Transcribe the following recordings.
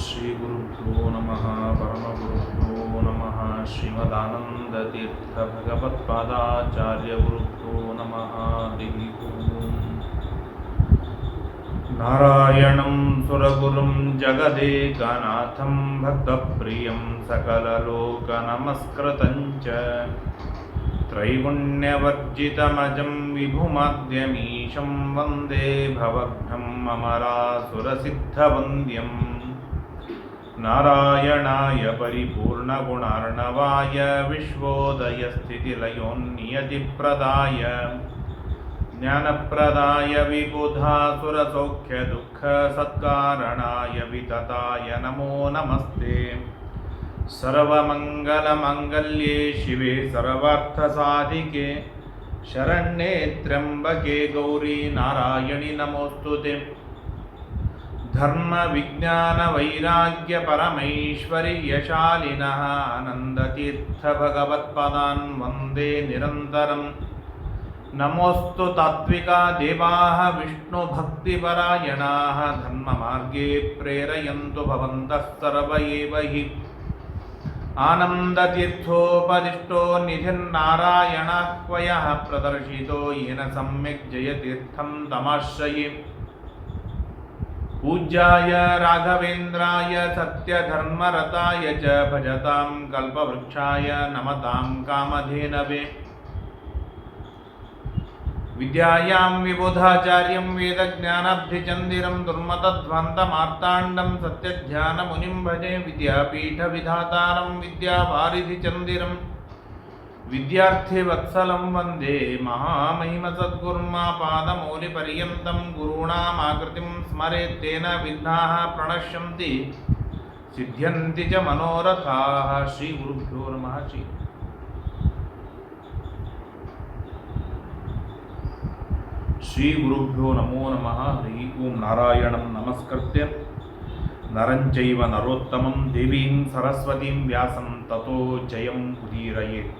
श्रीगुरुभ्यो नमः परमगुरुभ्यो नमः श्रीमदानन्दतीर्थभगवत्पादाचार्यगुरुभ्यो नमः नारायणं सुरगुरुं जगदेकनाथं भक्तप्रियं सकललोकनमस्कृतं च। त्रैगुण्यवर्जितमजं विभुमाद्यमीशं वन्दे भवघ्नम् अमरासुरसिद्धवन्द्यम् नारायणाय परिपूर्णगुणार्णवाय विश्वोदयस्थितिलयोन्नियतिप्रदाय ज्ञानप्रदाय विबुधासुरसौख्यदुःखसत्कारणाय वितताय नमो नमस्ते। सर्वमङ्गलमङ्गल्ये शिवे सर्वार्थसाधिके शरण्ये त्र्यम्बके गौरी नारायणि नमोऽस्तु ते धर्मविज्ञानवैराग्यपरमैश्वर्यशालिनः आनन्दतीर्थभगवत्पदान् वन्दे निरन्तरम् नमोऽस्तु तात्विका देवाः विष्णुभक्तिपरायणाः धर्ममार्गे प्रेरयन्तु भवन्तः सर्व एव हि आनन्दतीर्थोपदिष्टो निधिर्नारायणाह्वयः प्रदर्शितो येन सम्यक् जयतीर्थं तमाश्रये पूज्याय राघवेन्द्राय सत्यधर्मरताय च भजतां कल्पवृक्षाय नमतां कामधेनवे। विद्यायां विबुधाचार्यं वेदज्ञानाब्धिचन्दिरं दुर्मतध्वान्तमार्ताण्डं सत्यध्यानमुनिं भजे विद्यापीठविधातारं విద్యార్థి వత్సలం వందే మహామహిమ సద్గుర్మా పాదమౌలి పర్యంతం గురూణామాకృతిం స్మరేత్తేన విఘ్నా ప్రణశ్యంతి సిద్ధ్యంతి చ మనోరథా శ్రీ గురుభ్యో నమ శ్రీ శ్రీ గురుభ్యో నమో నమ హరి ఓం నారాయణం నమస్కృత్య నరంచైవ నరోత్తమం దేవీం సరస్వతీం వ్యాసం తతో జయం ఉదీరయేత్.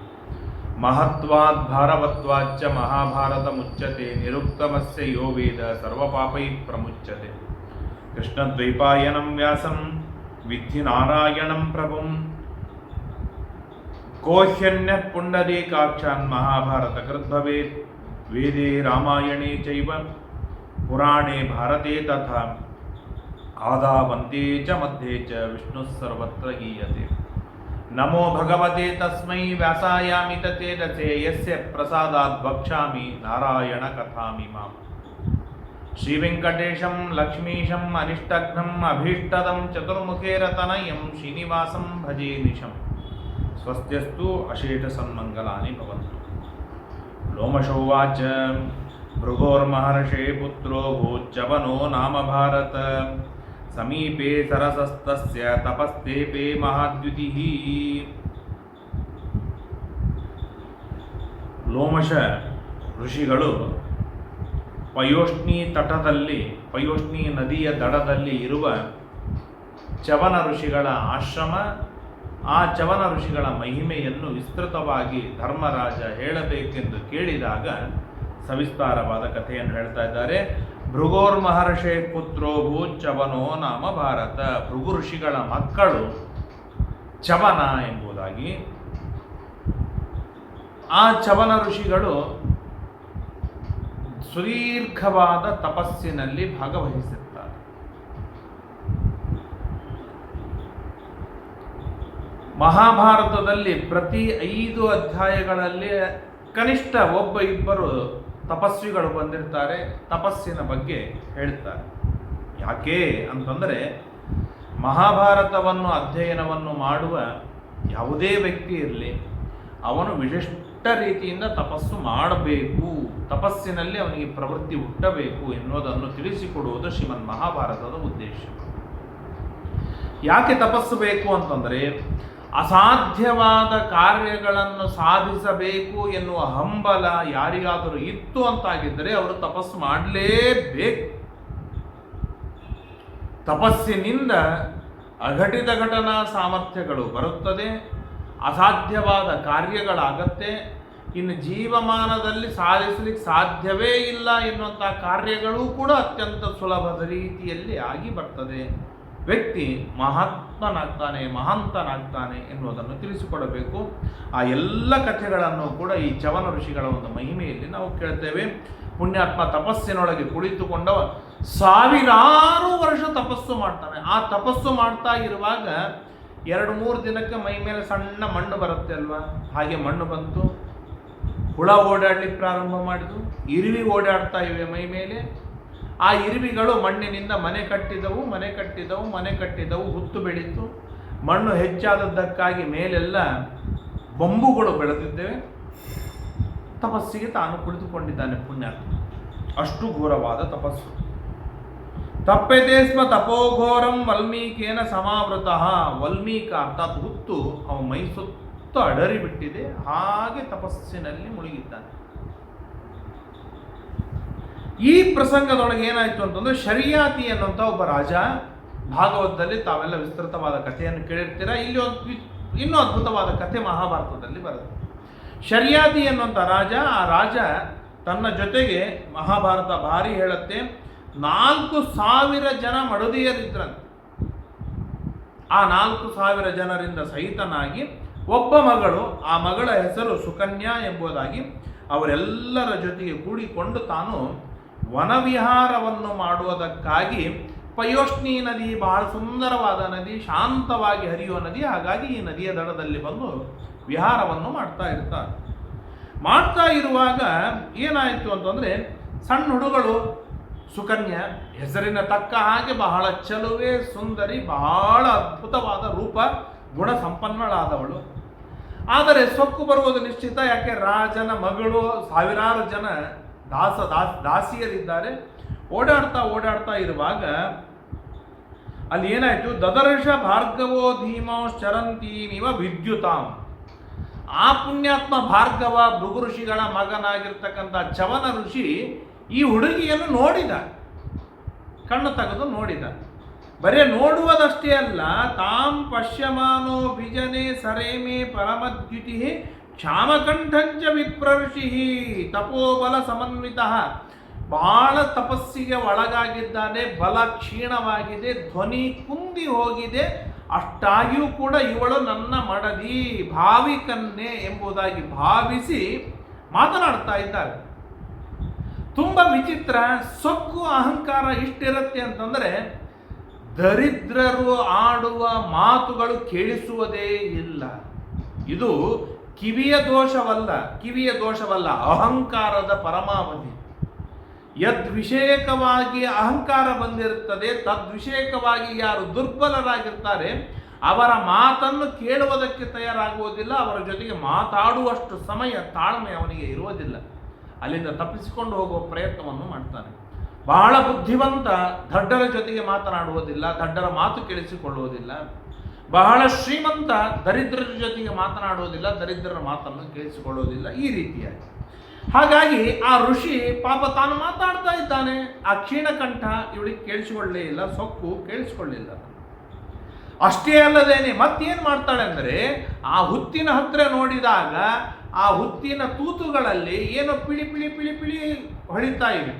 మహత్వాద్ భారవత్వాచ్చ మహాభారతముచ్యతే నిరుక్తమస్య యో వేద సర్వపాపై ప్రముచ్యతే కృష్ణద్వైపాయనం వ్యాసం విద్ధి నారాయణం ప్రభుం. కోహ్యన్య పుండరీకాక్షాన్ మహాభారత కృద్భవేత్ వేదే రామాయణే చైవ పురాణే భారతే తథా. ఆదావంతే చ మధ్యే చ విష్ణుः సర్వత్ర గీయతే. नमो भगवते तस्मै व्यासायामि तते ये यस्य प्रसादात् नारायण कथा माम्। श्रीवेङ्कटेशं लक्ष्मीशम् अनिष्टघ्नम् अभीष्टदं चतुर्मुखे श्रीनिवासं भजे निशं स्वस्त्यस्तु अशेषसन्मङ्गलानि भवन्तु। लोमशोवाच, भृगोर्महर्षे पुत्रो भूच्चवनो नाम भारत। समीपे सरसस्तस्य तपस्तेपे महाद्युतिः ಲೋಮಶ ಋಷಿಗಳು ಪಯೋಷ್ಣಿ ತಟದಲ್ಲಿ ಪಯೋಷ್ಣಿ ನದಿಯ ದಡದಲ್ಲಿ ಇರುವ ಚವನ ಋಷಿಗಳ ಆಶ್ರಮ ಆ ಚವನ ಋಷಿಗಳ ಮಹಿಮೆಯನ್ನು ವಿಸ್ತೃತವಾಗಿ ಧರ್ಮರಾಜ ಹೇಳಬೇಕೆಂದು ಕೇಳಿದಾಗ ಸವಿಸ್ತಾರವಾದ ಕಥೆಯನ್ನು ಹೇಳ್ತಾ ಇದ್ದಾರೆ ಭೃಗೋರ್ ಪುತ್ರೋ ಭೂಚವನೋ ಚವನೋ ನಾಮ ಭಾರತ. ಭೃಗು ಋಷಿಗಳ ಮಕ್ಕಳು ಚವನ ಎಂಬುದಾಗಿ. ಆ ಚವನ ಋಷಿಗಳು ಸುದೀರ್ಘವಾದ ತಪಸ್ಸಿನಲ್ಲಿ ಭಾಗವಹಿಸುತ್ತಾರೆ. ಮಹಾಭಾರತದಲ್ಲಿ ಪ್ರತಿ ಐದು ಅಧ್ಯಾಯಗಳಲ್ಲಿ ಕನಿಷ್ಠ ಒಬ್ಬ ಇಬ್ಬರು ತಪಸ್ವಿಗಳು ಬಂದಿರ್ತಾರೆ, ತಪಸ್ಸಿನ ಬಗ್ಗೆ ಹೇಳ್ತಾರೆ. ಯಾಕೆ ಅಂತಂದರೆ, ಮಹಾಭಾರತವನ್ನು ಅಧ್ಯಯನವನ್ನು ಮಾಡುವ ಯಾವುದೇ ವ್ಯಕ್ತಿ ಇರಲಿ, ಅವನು ವಿಶಿಷ್ಟ ರೀತಿಯಿಂದ ತಪಸ್ಸು ಮಾಡಬೇಕು, ತಪಸ್ಸಿನಲ್ಲಿ ಅವನಿಗೆ ಪ್ರವೃತ್ತಿ ಹುಟ್ಟಬೇಕು ಎನ್ನುವುದನ್ನು ತಿಳಿಸಿಕೊಡುವುದು ಶ್ರೀಮನ್ ಮಹಾಭಾರತದ ಉದ್ದೇಶ. ಯಾಕೆ ತಪಸ್ಸು ಬೇಕು ಅಂತಂದರೆ ಅಸಾಧ್ಯವಾದ ಕಾರ್ಯಗಳನ್ನು ಸಾಧಿಸಬೇಕು ಎನ್ನುವ ಹಂಬಲ ಯಾರಿಗಾದರೂ ಇತ್ತು ಅಂತಾಗಿದ್ದರೆ ಅವರು ತಪಸ್ಸು ಮಾಡಲೇಬೇಕು. ತಪಸ್ಸಿನಿಂದ ಅಘಟಿತ ಘಟನಾ ಸಾಮರ್ಥ್ಯಗಳು ಬರುತ್ತದೆ, ಅಸಾಧ್ಯವಾದ ಕಾರ್ಯಗಳಾಗತ್ತೆ, ಇನ್ನು ಜೀವಮಾನದಲ್ಲಿ ಸಾಧಿಸಲಿಕ್ಕೆ ಸಾಧ್ಯವೇ ಇಲ್ಲ ಎನ್ನುವಂಥ ಕಾರ್ಯಗಳೂ ಕೂಡ ಅತ್ಯಂತ ಸುಲಭದ ರೀತಿಯಲ್ಲಿ ಆಗಿ ಬರ್ತದೆ. ವ್ಯಕ್ತಿ ಮಹಾತ್ಮನಾಗ್ತಾನೆ, ಮಹಾಂತನಾಗ್ತಾನೆ ಎನ್ನುವುದನ್ನು ತಿಳಿಸಿಕೊಡಬೇಕು. ಆ ಎಲ್ಲ ಕಥೆಗಳನ್ನು ಕೂಡ ಈ ಚವನ ಋಷಿಗಳ ಒಂದು ಮಹಿಮೆಯಲ್ಲಿ ನಾವು ಕೇಳ್ತೇವೆ. ಪುಣ್ಯಾತ್ಮ ತಪಸ್ಸಿನೊಳಗೆ ಕುಳಿತುಕೊಂಡವ ಸಾವಿರಾರು ವರ್ಷ ತಪಸ್ಸು ಮಾಡ್ತಾನೆ. ಆ ತಪಸ್ಸು ಮಾಡ್ತಾ ಇರುವಾಗ ಎರಡು ಮೂರು ದಿನಕ್ಕೆ ಮೈ ಮೇಲೆ ಸಣ್ಣ ಮಣ್ಣು ಬರುತ್ತೆ ಅಲ್ವಾ? ಹಾಗೆ ಮಣ್ಣು ಬಂತು. ಹುಳ ಓಡಾಡಲಿಕ್ಕೆ ಪ್ರಾರಂಭ ಮಾಡಿತು ಇರುವಿ ಓಡಾಡ್ತಾ ಇವೆ ಮೈ ಮೇಲೆ. ಆ ಇರುವಿಗಳು ಮಣ್ಣಿನಿಂದ ಮನೆ ಕಟ್ಟಿದವು ಮನೆ ಕಟ್ಟಿದವು ಮನೆ ಕಟ್ಟಿದವು, ಹುತ್ತು ಬೆಳೀತು. ಮಣ್ಣು ಹೆಚ್ಚಾದದ್ದಕ್ಕಾಗಿ ಮೇಲೆಲ್ಲ ಬೊಂಬುಗಳು ಬೆಳೆದಿದ್ದೇವೆ. ತಪಸ್ಸಿಗೆ ತಾನು ಕುಳಿತುಕೊಂಡಿದ್ದಾನೆ ಪುಣ್ಯ ಅಷ್ಟು ಘೋರವಾದ ತಪಸ್ಸು. ತಪ್ಪೆದೇ ಸ್ವ ತಪೋಘೋರಂ ವಲ್ಮೀಕೇನ ಸಮಾವೃತ. ವಲ್ಮೀಕ ಅರ್ಥಾತ್ ಹುತ್ತು ಅವ ಮೈಸುತ್ತ ಅಡರಿಬಿಟ್ಟಿದೆ ಅಡರಿ ಬಿಟ್ಟಿದೆ. ಹಾಗೆ ತಪಸ್ಸಿನಲ್ಲಿ ಮುಳುಗಿದ್ದಾನೆ. ಈ ಪ್ರಸಂಗದೊಳಗೆ ಏನಾಯ್ತು ಅಂತಂದ್ರೆ ಶರಿಯಾತಿ ಅನ್ನುವಂಥ ಒಬ್ಬ ರಾಜ ಭಾಗವತದಲ್ಲಿ ತಾವೆಲ್ಲ ವಿಸ್ತೃತವಾದ ಕಥೆಯನ್ನು ಕೇಳಿರ್ತೀರಾ? ಇಲ್ಲಿ ಒಂದು ಇನ್ನೂ ಅದ್ಭುತವಾದ ಕಥೆ ಮಹಾಭಾರತದಲ್ಲಿ ಬರುತ್ತೆ. ಶರಿಯಾತಿ ಅನ್ನುವಂಥ ರಾಜ, ಆ ರಾಜ ತನ್ನ ಜೊತೆಗೆ ಮಹಾಭಾರತ ಭಾರಿ ಹೇಳುತ್ತೆ, ನಾಲ್ಕು ಸಾವಿರ ಜನ ಮಡದಿಯರಿದ್ರಂತೆ. ಆ ನಾಲ್ಕು ಸಾವಿರ ಜನರಿಂದ ಸಹಿತನಾಗಿ ಒಬ್ಬ ಮಗಳು, ಆ ಮಗಳ ಹೆಸರು ಸುಕನ್ಯಾ ಎಂಬುದಾಗಿ ಅವರೆಲ್ಲರ ಜೊತೆಗೆ ಕೂಡಿಕೊಂಡು ತಾನು ವನವಿಹಾರವನ್ನು ಮಾಡುವುದಕ್ಕಾಗಿ ಪಯೋಷ್ಣಿ ನದಿ, ಬಹಳ ಸುಂದರವಾದ ನದಿ, ಶಾಂತವಾಗಿ ಹರಿಯುವ ನದಿ, ಹಾಗಾಗಿ ಈ ನದಿಯ ದಡದಲ್ಲಿ ಬಂದು ವಿಹಾರವನ್ನು ಮಾಡ್ತಾ ಇರ್ತಾರೆ. ಮಾಡ್ತಾ ಇರುವಾಗ ಏನಾಯಿತು ಅಂತಂದರೆ ಸಣ್ಣ ಹುಡುಗಳು ಸುಕನ್ಯಾ ಹೆಸರಿನ ತಕ್ಕ ಹಾಗೆ ಬಹಳ ಚಲುವೆ ಸುಂದರಿ, ಬಹಳ ಅದ್ಭುತವಾದ ರೂಪ ಗುಣ ಸಂಪನ್ನಳಾದವಳು ಆದರೆ ಸೊಕ್ಕು ಬರುವುದು ನಿಶ್ಚಿತ, ಯಾಕೆ ರಾಜನ ಮಗಳು ಸಾವಿರಾರು ಜನ ದಾಸ ದಾಸ್ ದಾಸಿಯರಿದ್ದಾರೆ ಓಡಾಡ್ತಾ ಓಡಾಡ್ತಾ ಇರುವಾಗ ಅಲ್ಲಿ ಏನಾಯ್ತು? ದದರ್ಶ ಭಾರ್ಗವೋ ಧೀಮೋ ಚರಂತೀಮಿವ ವಿದ್ಯುತಾಂ. ಆ ಪುಣ್ಯಾತ್ಮ ಭಾರ್ಗವ ಭೃಗು ಋಷಿಗಳ ಮಗನಾಗಿರ್ತಕ್ಕಂಥ ಚವನ ಋಷಿ ಈ ಹುಡುಗಿಯನ್ನು ನೋಡಿದ ಕಣ್ಣು ತೆಗೆದು ನೋಡಿದ ಬರೇ ನೋಡುವುದಷ್ಟೇ ಅಲ್ಲ, ತಾಂ ಪಶ್ಯಮಾನೋ ಬಿಜನೆ ಸರೇಮೆ ಪರಮದ್ಯುತಿ ಕ್ಷಾಮಕಂಠಂಚ ವಿಪ್ರಋಷಿ ತಪೋಬಲ ಸಮನ್ವಿತ. ಬಹಳ ತಪಸ್ಸಿಗೆ ಒಳಗಾಗಿದ್ದಾನೆ, ಬಲ ಕ್ಷೀಣವಾಗಿದೆ, ಧ್ವನಿ ಕುಂದಿ ಹೋಗಿದೆ. ಅಷ್ಟಾಗಿಯೂ ಕೂಡ ಇವಳು ನನ್ನ ಮಡದಿ ಭಾವಿಕನ್ನೆ ಎಂಬುದಾಗಿ ಭಾವಿಸಿ ಮಾತನಾಡ್ತಾ ಇದ್ದಾರೆ ತುಂಬ ವಿಚಿತ್ರ ಸೊಕ್ಕು ಅಹಂಕಾರ ಇಷ್ಟಿರುತ್ತೆ ಅಂತಂದರೆ, ದರಿದ್ರರು ಆಡುವ ಮಾತುಗಳು ಕೇಳಿಸುವುದೇ ಇಲ್ಲ. ಇದು ಕಿವಿಯ ದೋಷವಲ್ಲ ಕಿವಿಯ ದೋಷವಲ್ಲ, ಅಹಂಕಾರದ ಪರಮಾವಧಿ. ಯದ್ವಿಷಯಕವಾಗಿ ಅಹಂಕಾರ ಬಂದಿರುತ್ತದೆ, ತದ್ವಿಷಯಕವಾಗಿ ಯಾರು ದುರ್ಬಲರಾಗಿರ್ತಾರೆ, ಅವರ ಮಾತನ್ನು ಕೇಳುವುದಕ್ಕೆ ತಯಾರಾಗುವುದಿಲ್ಲ, ಅವರ ಜೊತೆಗೆ ಮಾತಾಡುವಷ್ಟು ಸಮಯ ತಾಳ್ಮೆ ಅವನಿಗೆ ಇರುವುದಿಲ್ಲ. ಅಲ್ಲಿಂದ ತಪ್ಪಿಸಿಕೊಂಡು ಹೋಗುವ ಪ್ರಯತ್ನವನ್ನು ಮಾಡ್ತಾನೆ. ಬಹಳ ಬುದ್ಧಿವಂತ, ದಡ್ಡರ ಜೊತೆಗೆ ಮಾತನಾಡುವುದಿಲ್ಲ, ದಡ್ಡರ ಮಾತು ಕೇಳಿಸಿಕೊಳ್ಳುವುದಿಲ್ಲ. ಬಹಳ ಶ್ರೀಮಂತ ದರಿದ್ರರ ಜೊತೆಗೆ ಮಾತನಾಡುವುದಿಲ್ಲ, ದರಿದ್ರರ ಮಾತನ್ನು ಕೇಳಿಸಿಕೊಳ್ಳುವುದಿಲ್ಲ ಈ ರೀತಿಯಾಗಿ. ಹಾಗಾಗಿ ಆ ಋಷಿ ಪಾಪ ತಾನು ಮಾತಾಡ್ತಾ ಇದ್ದಾನೆ. ಆ ಕ್ಷೀಣಕಂಠ ಇವಳಿಗೆ ಕೇಳಿಸಿಕೊಳ್ಳೇ ಇಲ್ಲ, ಸೊಕ್ಕು ಕೇಳಿಸಿಕೊಳ್ಳಿಲ್ಲ ಅಷ್ಟೇ ಅಲ್ಲದೇನೆ ಮತ್ತೇನು ಮಾಡ್ತಾಳೆ ಅಂದರೆ, ಆ ಹುತ್ತಿನ ಹತ್ತಿರ ನೋಡಿದಾಗ ಆ ಹುತ್ತಿನ ತೂತುಗಳಲ್ಲಿ ಏನೋ ಪಿಳಿ ಪಿಳಿ ಪಿಳಿ ಪಿಳಿ ಹೊಳಿತಾ ಇವೆ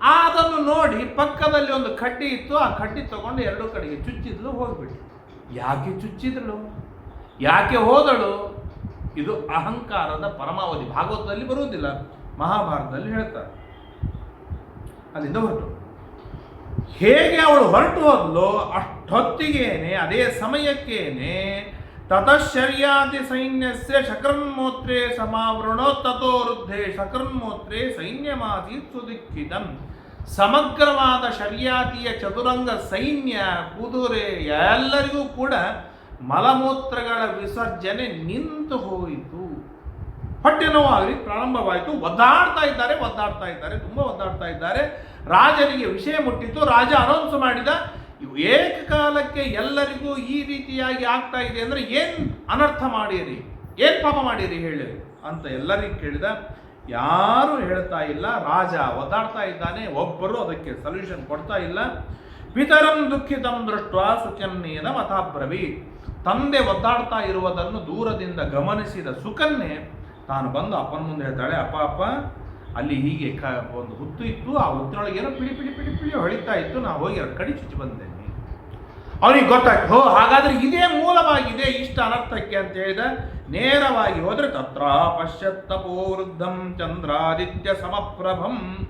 ಅದನ್ನು ನೋಡಿ ಪಕ್ಕದಲ್ಲಿ ಒಂದು ಕಡ್ಡಿ ಇತ್ತು, ಆ ಕಡ್ಡಿ ತಗೊಂಡು ಎರಡು ಕಡೆಗೆ ಚುಚ್ಚಿದ್ಲು ಹೋಗ್ಬಿಟ್ಟು ಯಾಕೆ ಚುಚ್ಚಿದ್ಲು ಯಾಕೆ ಹೋದಳು? ಇದು ಅಹಂಕಾರದ ಪರಮಾವಧಿ. ಭಾಗವತದಲ್ಲಿ ಬರುವುದಿಲ್ಲ, ಮಹಾಭಾರತದಲ್ಲಿ ಹೇಳ್ತಾರೆ. ಅಲ್ಲಿಂದ ಹೊರಟು. ಹೇಗೆ ಅವಳು ಹೊರಟು ಹೋದ್ಲು? ಅಷ್ಟೊತ್ತಿಗೇನೆ, ಅದೇ ಸಮಯಕ್ಕೇನೆ ತತಶ್ಚರ್ಯಾತಿ ಸೈನ್ಯಸ್ಯ ಶಕರ್ಮೋತ್ರೆ ಸಮಾವೃಣೋ ತಥೋ ವೃದ್ಧೇ ಶಕರ್ಮೋತ್ರೆ ಸೈನ್ಯಮಾಸೀತ್ ಸುದಿಕ್ಕಿದಂ ಸಮಗ್ರವಾದ ಶರ್ಯಾತಿಯ ಚತುರಂಗ ಸೈನ್ಯ ಕುದುರೆ ಎಲ್ಲರಿಗೂ ಕೂಡ ಮಲಮೂತ್ರಗಳ ವಿಸರ್ಜನೆ ನಿಂತು ಹೋಯಿತು. ಹೊಟ್ಟೆ ನೋವಾಗಲಿ ಪ್ರಾರಂಭವಾಯಿತು. ಒದ್ದಾಡ್ತಾ ಇದ್ದಾರೆ ಒದ್ದಾಡ್ತಾ ಇದ್ದಾರೆ, ತುಂಬ ಒದ್ದಾಡ್ತಾ ಇದ್ದಾರೆ. ರಾಜನಿಗೆ ವಿಷಯ ಮುಟ್ಟಿತು. ರಾಜ ಅನೌನ್ಸ್ ಮಾಡಿದ ಏಕಕಾಲಕ್ಕೆ ಎಲ್ಲರಿಗೂ ಈ ರೀತಿಯಾಗಿ ಆಗ್ತಾ ಇದೆ ಅಂದರೆ ಏನು ಅನರ್ಥ ಮಾಡಿರಿ? ಏನು ಪಾಪ ಮಾಡಿರಿ ಹೇಳಿ ಅಂತ ಎಲ್ಲರಿಗೂ ಕೇಳಿದ. ಯಾರು ಹೇಳ್ತಾ ಇಲ್ಲ, ರಾಜ ಒದ್ದಾಡ್ತಾ ಇದ್ದಾನೆ, ಒಬ್ಬರು ಅದಕ್ಕೆ ಸೊಲ್ಯೂಷನ್ ಕೊಡ್ತಾ ಇಲ್ಲ. ಪಿತರಂ ದುಃಖಿತಂ ದೃಷ್ಟ ಸುಕನ್ಯೇನ ಮತಾಬ್ರವಿ ತಂದೆ ಒದ್ದಾಡ್ತಾ ಇರುವುದನ್ನು ದೂರದಿಂದ ಗಮನಿಸಿದ ಸುಕನ್ಯೆ ತಾನು ಬಂದು ಅಪ್ಪನ ಮುಂದೆ ಹೇಳ್ತಾಳೆ, ಅಪ್ಪ ಅಪ್ಪ, ಅಲ್ಲಿ ಹೀಗೆ ಕ, ಒಂದು ಹುತ್ತು ಇತ್ತು, ಆ ಹುತ್ತಿನೊಳಗೆ ಏನೋ ಪಿಳಿ ಪಿಳಿ ಪಿಳಿ ಪಿಳಿ ಹೊಳಿತಾ ಇತ್ತು, ನಾ ಹೋಗಿ ಕಡಿ ಚುಚ್ಚಿ ಬಂದೇನೆ. ಅವನಿಗೆ ಗೊತ್ತಾಯ್ತು, ಹೋ, ಹಾಗಾದ್ರೆ ಇದೇ ಮೂಲವಾಗಿದೆ ಇಷ್ಟ ಅನರ್ಥಕ್ಕೆ ಅಂತ ಹೇಳಿದ. ನೇರವಾಗಿ ಹೋದರೆ ತತ್ರ ಪಶ್ಯತ್ ತಪೋ ವೃದ್ಧಂ ಚಂದ್ರಾದಿತ್ಯ ಸಮಪ್ರಭಂ.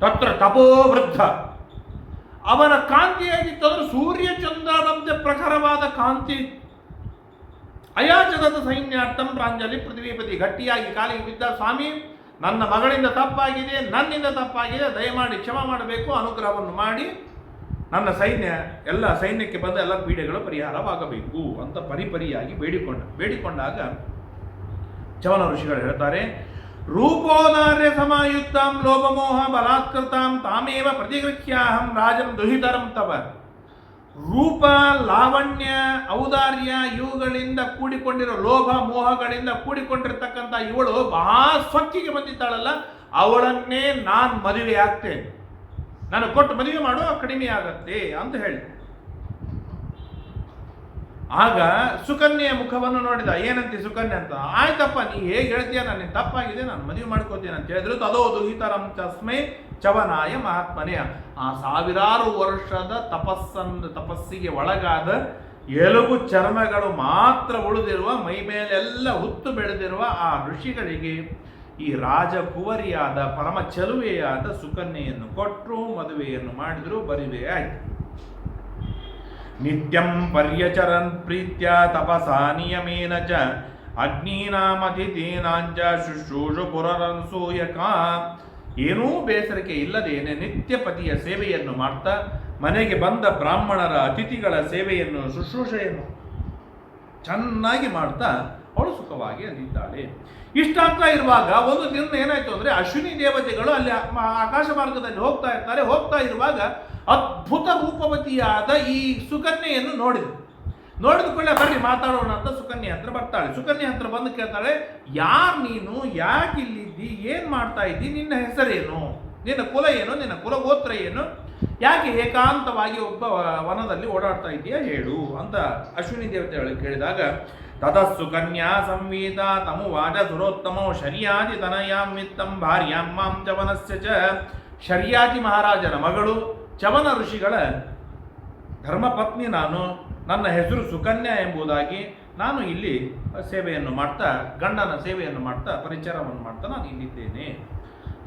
ತತ್ರ ತಪೋವೃದ್ಧ. ಅವನ ಕಾಂತಿ ಹೇಗಿತ್ತಂದ್ರೆ ಸೂರ್ಯ ಚಂದ್ರನಂತೆ ಪ್ರಖರವಾದ ಕಾಂತಿ. ಅಯಾಚದ ಸೈನ್ಯಾರ್ಥಂ ಪ್ರಾಂಜಲಿ ಪೃಥ್ವೀಪತಿ, ಗಟ್ಟಿಯಾಗಿ ಕಾಲಿಗೆ ಬಿದ್ದ ಸ್ವಾಮಿ, ನನ್ನ ಮಗಳಿಂದ ತಪ್ಪಾಗಿದೆ, ನನ್ನಿಂದ ತಪ್ಪಾಗಿದೆ, ದಯಮಾಡಿ ಕ್ಷಮ ಮಾಡಬೇಕು, ಅನುಗ್ರಹವನ್ನು ಮಾಡಿ. ನನ್ನ ಸೈನ್ಯ, ಎಲ್ಲ ಸೈನ್ಯಕ್ಕೆ ಬಂದ ಎಲ್ಲ ಪೀಡೆಗಳು ಪರಿಹಾರವಾಗಬೇಕು ಅಂತ ಪರಿಪರಿಯಾಗಿ ಬೇಡಿಕೊಂಡ, ಬೇಡಿಕೊಂಡಾಗ ಚವನ ಋಷಿಗಳು ಹೇಳ್ತಾರೆ ರೂಪೋದಾರ್ಯ ಸಮಾಯುಕ್ತಾಂ ಲೋಭಮೋಹ ಬಲಾತ್ಕೃತಾಂ ತಾಮೇವ ಪ್ರತಿಗೃಹ್ಯಾಹಂ ರಾಜಂ ದುಹಿತರಂ ತವ. ರೂಪ, ಲಾವಣ್ಯ, ಔದಾರ್ಯ ಇವುಗಳಿಂದ ಕೂಡಿಕೊಂಡಿರೋ ಲೋಭ, ಮೋಹಗಳಿಂದ ಕೂಡಿಕೊಂಡಿರ್ತಕ್ಕಂಥ ಇವಳು ಬಹಳ ಸ್ವಚ್ಛಿಗೆ ಬಂದಿದ್ದಾಳಲ್ಲ, ಅವಳನ್ನೇ ನಾನು ಮದುವೆ ಆಗ್ತೇನೆ ನಾನು ಕೊಟ್ಟು ಮದುವೆ ಮಾಡೋ ಕಡಿಮೆ ಆಗತ್ತೆ ಅಂತ ಹೇಳಿ. ಆಗ ಸುಕನ್ಯೆಯ ಮುಖವನ್ನು ನೋಡಿದ, ಏನಂತೆ ಸುಕನ್ಯೆ ಅಂತ? ಆಯ್ತಪ್ಪ, ನೀ ಹೇಗೆ ಹೇಳ್ತೀಯ? ನನಗೆ ತಪ್ಪಾಗಿದೆ, ನಾನು ಮದುವೆ ಮಾಡ್ಕೋತೀನಿ ಅಂತ ಹೇಳಿದ್ರು. ತದೋ ದುಹಿತರಂ ಚಸ್ಮೈ ಚವನಾಯ ಮಹಾತ್ಮನೆಯ. ಆ ಸಾವಿರಾರು ವರ್ಷದ ತಪಸ್ಸನ್ನು ತಪಸ್ಸಿಗೆ ಒಳಗಾದ ಎಲುಬು ಚರ್ಮಗಳು ಮಾತ್ರ ಉಳಿದಿರುವ ಮೈ ಮೇಲೆಲ್ಲ ಹುತ್ತು ಬೆಳೆದಿರುವ ಆ ಋಷಿಗಳಿಗೆ ಈ ರಾಜಕುವರಿಯಾದ ಪರಮ ಚಲುವೆಯಾದ ಸುಕನ್ಯೆಯನ್ನು ಕೊಟ್ಟರು ಮದುವೆಯನ್ನು ಮಾಡಿದ್ರು, ಬರಿವೆ ಆಯ್ತು. ನಿತ್ಯಂ ಪರ್ಯಚರನ್ ಪ್ರೀತ್ಯ ತಪಸಾ ನಿಯಮೇನ ಚ ಅಗ್ನೀನಾಮತಿಥೀನಾಂಚ ಶುಶ್ರೂಷು ಪುರರನ್ಸೂಯಕ ಏನೂ ಬೇಸರಿಕೆ ಇಲ್ಲದೇನೆ ನಿತ್ಯ ಪತಿಯ ಸೇವೆಯನ್ನು ಮಾಡ್ತಾ, ಮನೆಗೆ ಬಂದ ಬ್ರಾಹ್ಮಣರ ಅತಿಥಿಗಳ ಸೇವೆಯನ್ನು, ಶುಶ್ರೂಷೆಯನ್ನು ಚೆನ್ನಾಗಿ ಮಾಡ್ತಾ ಅವಳು ಸುಖವಾಗಿ ಅಲ್ಲಿದ್ದಾಳೆ ಇಷ್ಟಾಗ್ತಾ ಇರುವಾಗ ಒಂದು ದಿನ ಏನಾಯ್ತು ಅಂದ್ರೆ ಅಶ್ವಿನಿ ದೇವತೆಗಳು ಅಲ್ಲಿ ಆಕಾಶ ಮಾರ್ಗದಲ್ಲಿ ಹೋಗ್ತಾ ಇರ್ತಾರೆ. ಹೋಗ್ತಾ ಇರುವಾಗ ಅದ್ಭುತ ರೂಪವತಿಯಾದ ಈ ಸುಕನ್ಯೆಯನ್ನು ನೋಡಿದ್ರು. ನೋಡಿದ ಕೂಡಲೇ ಬರ್ರಿ ಮಾತಾಡೋಣ ಅಂತ ಸುಕನ್ಯೆ ಹತ್ರ ಬರ್ತಾಳೆ. ಸುಕನ್ಯೆ ಹತ್ರ ಬಂದು ಕೇಳ್ತಾಳೆ, ಯಾರು ನೀನು? ಯಾಕೆ ಇಲ್ಲಿದ್ದಿ ಏನು ಮಾಡ್ತಾ ಇದ್ದಿ? ನಿನ್ನ ಹೆಸರೇನು? ನಿನ್ನ ಕುಲ ಏನು? ನಿನ್ನ ಕುಲಗೋತ್ರ ಏನು? ಯಾಕೆ ಏಕಾಂತವಾಗಿ ಒಬ್ಬ ವನದಲ್ಲಿ ಓಡಾಡ್ತಾ ಇದೆಯಾ ಹೇಳು ಅಂತ ಅಶ್ವಿನಿ ದೇವತೆಗಳು ಕೇಳಿದಾಗ, ತದಸ್ಸು ಕನ್ಯಾ ಸಂವೀತ ತಮು ವಾಜ ಸುರೋತ್ತಮೋ ಶರ್ಯಾದಿ ತನಯಾಂ ವಿತ್ತಂ ಭಾರ್ಯಾಂ ಮಾಂ ಚವನಸ್ಯ ಚ. ಶರ್ಯಾದಿ ಮಹಾರಾಜನ ಮಗಳು ಚವನ ಋಷಿಗಳ ಧರ್ಮಪತ್ನಿ ನಾನು. ನನ್ನ ಹೆಸರು ಸುಕನ್ಯಾ ಎಂಬುದಾಗಿ ನಾನು ಇಲ್ಲಿ ಸೇವೆಯನ್ನು ಮಾಡ್ತಾ, ಗಂಡನ ಸೇವೆಯನ್ನು ಮಾಡ್ತಾ ಪರಿಚಾರವನ್ನು ಮಾಡ್ತಾ ನಾನು ಇಲ್ಲಿದ್ದೇನೆ.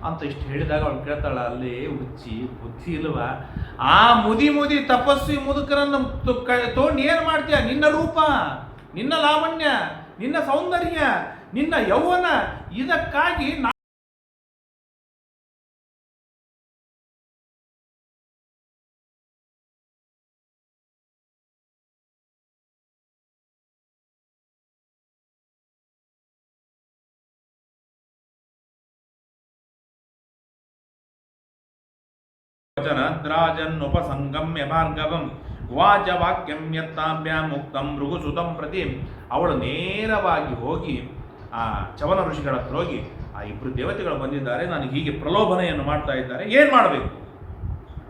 ಅಂತ ಇಷ್ಟು ಹೇಳಿದಾಗ ಅವಳು ಕೇಳ್ತಾಳ, ಅಲ್ಲಿ ಹುಚ್ಚಿ, ಬುದ್ಧಿ ಇಲ್ವಾ? ಆ ಮುದಿ ಮುದಿ ತಪಸ್ವಿ ಮುದುಕರನ್ನು ತು- ಕ- ತಗೊಂಡು ಏನು ಮಾಡ್ತೀಯ? ನಿನ್ನ ರೂಪ, ನಿನ್ನ ಲಾವಣ್ಯ, ನಿನ್ನ ಸೌಂದರ್ಯ, ನಿನ್ನ ಯೌವನ, ಇದಕ್ಕಾಗಿ ವಚನದ್ರಾಜನ್ನುಪಸಂಗಮ್ಯ ಭಾರ್ಗವಂ ವಾಚ ವಾಕ್ಯಂ ಯತ್ತಾಭ್ಯಾಂ ಮುಕ್ತಂ ಮೃಗುಸುತಂ ಪ್ರತಿ. ಅವಳು ನೇರವಾಗಿ ಹೋಗಿ ಆ ಚವನ ಋಷಿಗಳ ಹತ್ರ ಹೋಗಿ ಆ ಇಬ್ಬರು ದೇವತೆಗಳು ಬಂದಿದ್ದಾರೆ ನನಗೆ ಹೀಗೆ ಪ್ರಲೋಭನೆಯನ್ನು ಮಾಡ್ತಾ ಇದ್ದಾರೆ, ಏನು ಮಾಡಬೇಕು?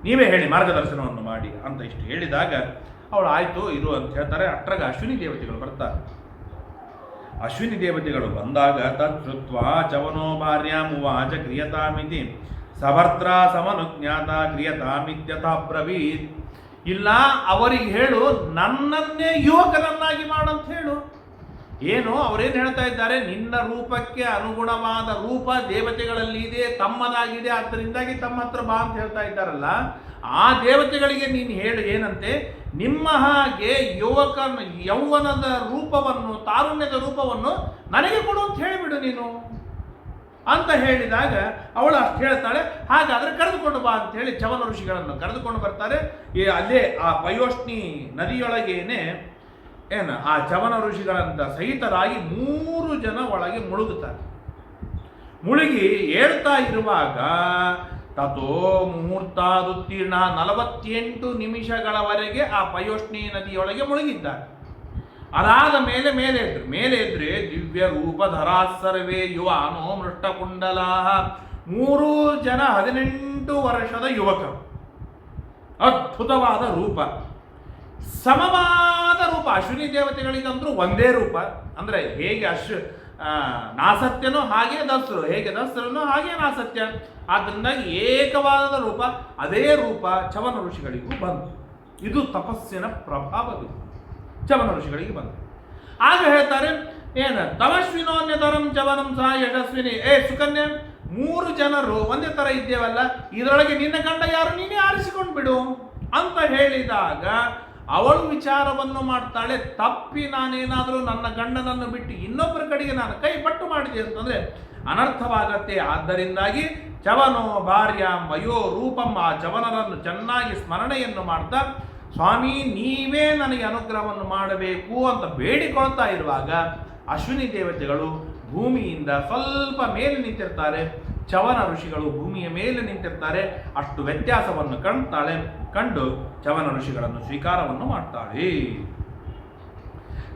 ನೀವೇ ಹೇಳಿ ಮಾರ್ಗದರ್ಶನವನ್ನು ಮಾಡಿ ಅಂತ ಇಷ್ಟು ಹೇಳಿದಾಗ ಅವಳು ಆಯ್ತು, ಇರು ಅಂತ ಹೇಳ್ತಾರೆ. ಅಟ್ರಾಗ ಅಶ್ವಿನಿ ದೇವತೆಗಳು ಬರ್ತಾರೆ. ಅಶ್ವಿನಿ ದೇವತೆಗಳು ಬಂದಾಗ ತತ್ಶ್ರುತ್ವ ಚವನೋ ಭಾರ್ಯಾಂ ಉವಾಚ ಕ್ರಿಯತಾಮಿತಿ. ಸಭರ್ತ್ರ ಸಮನುಜ್ಞಾತ ಕ್ರಿಯತಾಮಿತ್ಯಥಾ ಬ್ರವೀತ್. ಇಲ್ಲ, ಅವರಿಗೆ ಹೇಳು, ನನ್ನನ್ನೇ ಯುವಕನನ್ನಾಗಿ ಮಾಡಂತ ಹೇಳು. ಏನು, ಅವರೇನು ಹೇಳ್ತಾ ಇದ್ದಾರೆ? ನಿನ್ನ ರೂಪಕ್ಕೆ ಅನುಗುಣವಾದ ರೂಪ ದೇವತೆಗಳಲ್ಲಿ ಇದೆ, ತಮ್ಮದಾಗಿದೆ ಅದರಿಂದಾಗಿ ತಮ್ಮ ಹತ್ರ ಬಾ ಅಂತ ಹೇಳ್ತಾ ಇದ್ದಾರಲ್ಲ, ಆ ದೇವತೆಗಳಿಗೆ ನೀನು ಹೇಳು ಏನಂತೆ? ನಿಮ್ಮ ಹಾಗೆ ಯುವಕನ, ಯೌವನದ ರೂಪವನ್ನು, ತಾರುಣ್ಯದ ರೂಪವನ್ನು ನನಗೆ ಕೊಡು ಅಂತ ಹೇಳಿಬಿಡು ನೀನು. ಅಂತ ಹೇಳಿದಾಗ ಅವಳು ಅಷ್ಟು ಹೇಳ್ತಾಳೆ ಹಾಗಾದರೆ ಕರೆದುಕೊಂಡು ಬಾ ಅಂತ ಹೇಳಿ ಚವನ ಋಷಿಗಳನ್ನು ಕರೆದುಕೊಂಡು ಬರ್ತಾರೆ. ಈ ಅಲ್ಲೇ ಆ ಪಯೋಷ್ಣಿ ನದಿಯೊಳಗೇನೆ ಏನು, ಆ ಚವನ ಋಷಿಗಳಂತ ಸಹಿತರಾಗಿ ಮೂರು ಜನ ಒಳಗೆ ಮುಳುಗುತ್ತಾರೆ. ಮುಳುಗಿ ಹೇಳ್ತಾ ಇರುವಾಗ, ತಥೋ ಮುಹೂರ್ತಾದುತ್ತೀರ್ಣ ನಲವತ್ತೆಂಟು ನಿಮಿಷಗಳವರೆಗೆ ಆ ಪಯೋಷ್ಣಿ ನದಿಯೊಳಗೆ ಮುಳುಗಿದ್ದಾರೆ. ಅದಾದ ಮೇಲೆ ಮೇಲೆ ಎದ್ರು, ಮೇಲೆ ಎದ್ರೆ ದಿವ್ಯ ರೂಪಧರಾ ಸರ್ವೇ ಯುವಾನೋ ಮೃಷ್ಟಕುಂಡಲಾ ಮೂರು ಜನ ಹದಿನೆಂಟು ವರ್ಷದ ಯುವಕ. ಅದ್ಭುತವಾದ ರೂಪ. ಸಮವಾದ ರೂಪ. ಅಶ್ವಿನಿ ದೇವತೆಗಳಿಗಂದ್ರೂ ಒಂದೇ ರೂಪ. ಅಂದ್ರೆ ಹೇಗೆ ಅಶ್ ನಾಸತ್ಯನೂ ನಾಸತ್ಯನೋ ಹಾಗೆ ದಸರು, ಹೇಗೆ ದಸರನೋ ಹಾಗೆ ನಾಸತ್ಯ. ಆದ್ದರಿಂದ ಏಕವಾದ ರೂಪ, ಅದೇ ರೂಪ ಚವನ ಋಷಿಗಳಿಗೂ ಬಂತು. ಇದು ತಪಸ್ಸಿನ ಪ್ರಭಾವವಿದು. ಚವನ ಋಷಿಗಳಿಗೆ ಬಂದ. ಆಗ ಹೇಳ್ತಾರೆ, ಏನು ತಮಸ್ವಿನೋನ್ಯತರಂ ಚವನಂ ಸಹ ಯಶಸ್ವಿನಿ. ಏ, ಸುಕನ್ಯೆ, ಮೂರು ಜನರು ಒಂದೇ ತರ ಇದ್ದೇವಲ್ಲ, ಇದರೊಳಗೆ ನಿನ್ನ ಗಂಡ ಯಾರು? ನೀನೇ ಆರಿಸಿಕೊಂಡು ಬಿಡು ಅಂತ ಹೇಳಿದಾಗ ಅವಳು ವಿಚಾರವನ್ನು ಮಾಡ್ತಾಳೆ, ತಪ್ಪಿ ನಾನೇನಾದರೂ ನನ್ನ ಗಂಡನನ್ನು ಬಿಟ್ಟು ಇನ್ನೊಬ್ಬರ ಕಡೆಗೆ ನಾನು ಕೈ ಪಟ್ಟು ಮಾಡಿದೆ ಅಂತಂದ್ರೆ ಅನರ್ಥವಾಗತ್ತೆ. ಆದ್ದರಿಂದಾಗಿ ಚವನೋ ಭಾರ್ಯ ಮಯೋ ರೂಪಂ ಆ ಚವನರನ್ನು ಚೆನ್ನಾಗಿ ಸ್ಮರಣೆಯನ್ನು ಮಾಡ್ತಾ ಸ್ವಾಮಿ, ನೀವೇ ನನಗೆ ಅನುಗ್ರಹವನ್ನು ಮಾಡಬೇಕು ಅಂತ ಬೇಡಿಕೊಳ್ತಾ ಇರುವಾಗ ಅಶ್ವಿನಿ ದೇವತೆಗಳು ಭೂಮಿಯಿಂದ ಸ್ವಲ್ಪ ಮೇಲೆ ನಿಂತಿರ್ತಾರೆ. ಚವನ ಋಷಿಗಳು ಭೂಮಿಯ ಮೇಲೆ ನಿಂತಿರ್ತಾರೆ. ಅಷ್ಟು ವ್ಯತ್ಯಾಸವನ್ನು ಕಾಣ್ತಾಳೆ ಕಂಡು ಚವನ ಋಷಿಗಳನ್ನು ಸ್ವೀಕಾರವನ್ನು ಮಾಡ್ತಾಳೆ.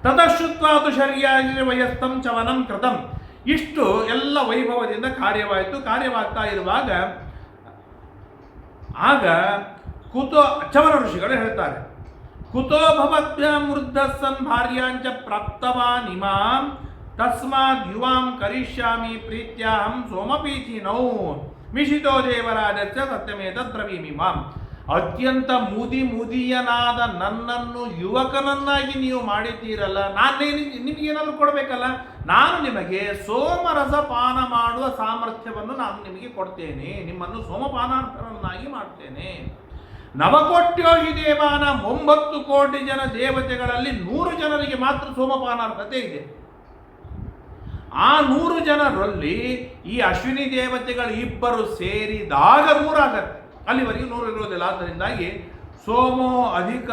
ತತಶ್ರುತ್ವಾತು ಶರ್ಯಾಗಿ ವಯಸ್ತಂ ಚವನಂ ಕೃತಂ. ಇಷ್ಟು ಎಲ್ಲ ವೈಭವದಿಂದ ಕಾರ್ಯವಾಯಿತು. ಕಾರ್ಯವಾಗ್ತಾ ಇರುವಾಗ ಆಗ ಕುತೋ ಚವನ ಋಷಿಗಳು ಹೇಳ್ತಾರೆ ಕುತೋ ಭವತ್ಯ ವೃದ್ಧ ಸನ್ ಭಾರ್ಯಾಂಚ ಪ್ರಾಪ್ತವಾನ್ ಇಮಾಂ ತಸ್ಮಾತ್ ಯುವಾಂ ಕರಿಷ್ಯಾಮಿ ಪ್ರೀತ್ಯಾಹಂ ಸೋಮಪೀಚಿ ನೌ ಮಿಷಿತೋ ದೇವರಾಜಸ್ಯ ಸತ್ಯಮೇತ ಬ್ರವೀಮಿ ಮಾಂ ಅತ್ಯಂತ ಮುದಿ ಮುದಿಯನಾದ ನನ್ನನ್ನು ಯುವಕನನ್ನಾಗಿ ನೀವು ಮಾಡಿದ್ದೀರಲ್ಲ, ನಾನು ನಿಮಗೆ ಏನಾದರೂ ಕೊಡಬೇಕಲ್ಲ? ನಾನು ನಿಮಗೆ ಸೋಮರಸ ಪಾನ ಮಾಡುವ ಸಾಮರ್ಥ್ಯವನ್ನು ನಾನು ನಿಮಗೆ ಕೊಡ್ತೇನೆ. ನಿಮ್ಮನ್ನು ಸೋಮಪಾನಾರ್ಥರನ್ನಾಗಿ ಮಾಡ್ತೇನೆ. ನವಕೋಟ್ಯೋಹಿ ದೇವಾನ ಒಂಬತ್ತು ಕೋಟಿ ಜನ ದೇವತೆಗಳಲ್ಲಿ ನೂರು ಜನರಿಗೆ ಮಾತ್ರ ಸೋಮಪಾನಾರ್ಹತೆ ಇದೆ. ಆ ನೂರು ಜನರಲ್ಲಿ ಈ ಅಶ್ವಿನಿ ದೇವತೆಗಳು ಇಬ್ಬರು ಸೇರಿದಾಗ ನೂರಾಗತ್ತೆ ಅಲ್ಲಿವರೆಗೂ ನೂರು ಇರೋದಿಲ್ಲ. ಆದ್ದರಿಂದಾಗಿ ಸೋಮೋ ಅಧಿಕ,